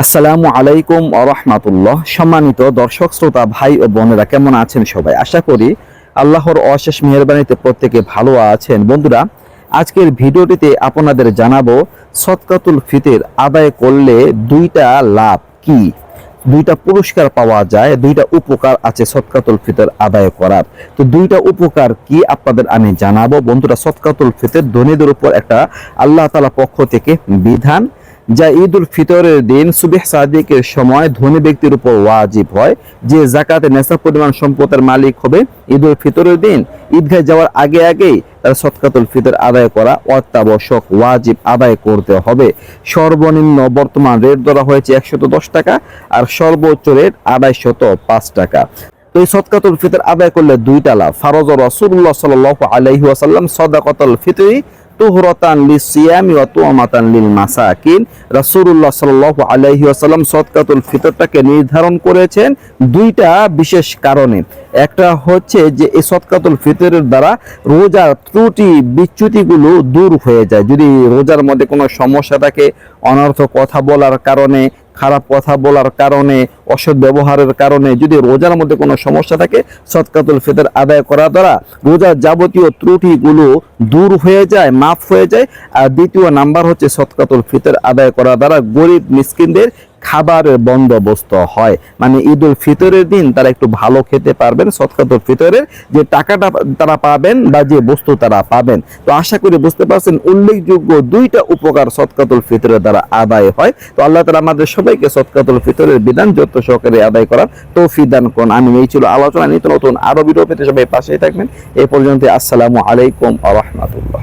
আসসালামু আলাইকুম আরহামাতুল্লাহ সম্মানিত দর্শক, শ্রোতা, ভাই ও বোনেরা, কেমন আছেন সবাই? আশা করি আল্লাহর অশেষ মেহরবানিতে প্রত্যেকে ভালো আছেন। বন্ধুরা, আজকের ভিডিওটিতে আপনাদের জানাব সৎকাতুল ফিতের আদায় করলে দুইটা লাভ কি? দুইটা পুরস্কার পাওয়া যায়, দুইটা উপকার আছে সৎকাতুল ফিতর আদায় করার। তো দুইটা উপকার কি আপনাদের আমি জানাব? বন্ধুরা সৎকাতুল ফিতর ধনীদের উপর একটা আল্লাহ তালা পক্ষ থেকে বিধান যা ঈদ উল ফিতরের দিন, সুবেহ সাদিকের সময় ধনী ব্যক্তির উপর ওয়াজিব হয়, যে জাকাতে নেশা পরিমাণ সম্পদের মালিক হবে। ঈদ উল ফিতরের দিন, ঈদগাহে যাওয়ার আগে আগেই তার সৎকাতুল ফিতর আদায় করা অত্যাবশ্যক ওয়াজিব আদায় করতে হবে। সর্বনিম্ন বর্তমান রেট ধরা হয়েছে একশত দশ টাকা আর সর্বোচ্চ রেট আড়াইশত পাঁচ টাকা। তো এই সৎকাতুল ফিতর আদায় করলে দুইটা লাভ। ফারজ রসুল্লাহ সাল আলহি ওয়াসাল্লাম সদাকতুল ফিতরি তুহরতান লিসিয়ামি ওয়া তুমাতান লিল মাসাকিন। রাসূলুল্লাহ সাল্লাল্লাহু আলাইহি ওয়াসাল্লাম সদকাতুল ফিতরটাকে নির্ধারণ করেছেন দুইটা বিশেষ কারণে। একটা হচ্ছে যে এই সদকাতুল ফিতরের দ্বারা রোজার ত্রুটি বিচ্যুতিগুলো দূর হয়ে যায়। যদি রোজার মধ্যে কোনো সমস্যা থাকে অনর্থ কথা বলার কারণে খারাপ কথা বলার কারণে, অসৎ ব্যবহারের কারণে যদি রোজার মধ্যে কোনো সমস্যা থাকে সৎকাতুল ফেদের আদায় করা দ্বারা রোজার যাবতীয় ত্রুটিগুলো দূর হয়ে যায়, মাফ হয়ে যায়। আর দ্বিতীয় নাম্বার হচ্ছে সৎকাতুল ফেতের আদায় করা দ্বারা গরিব, মিসকিনদের খাবারের বন্দোবস্ত হয়। মানে ঈদ উল ফিতরের দিন তারা একটু ভালো খেতে পারবেন সৎকাতুল ফিতরের যে টাকাটা তারা পাবেন বা যে বস্তু তারা পাবেন। তো আশা করি বুঝতে পারছেন, উল্লেখযোগ্য দুইটা উপকার সৎকাতুল ফিতরের দ্বারা আদায় হয়। তো আল্লাহ তালা আমাদের সবাইকে সৎকাতুল ফিতরের বিধান যত সহকারে আদায় করার তৌফিক দান করুন। আমি এই ছিল আলোচনা। নিত্য নতুন আরও ভিডিও পেতে সবাই পাশেই থাকবেন। এই পর্যন্ত আসসালামু আলাইকুম আ রহমতুল্লাহ।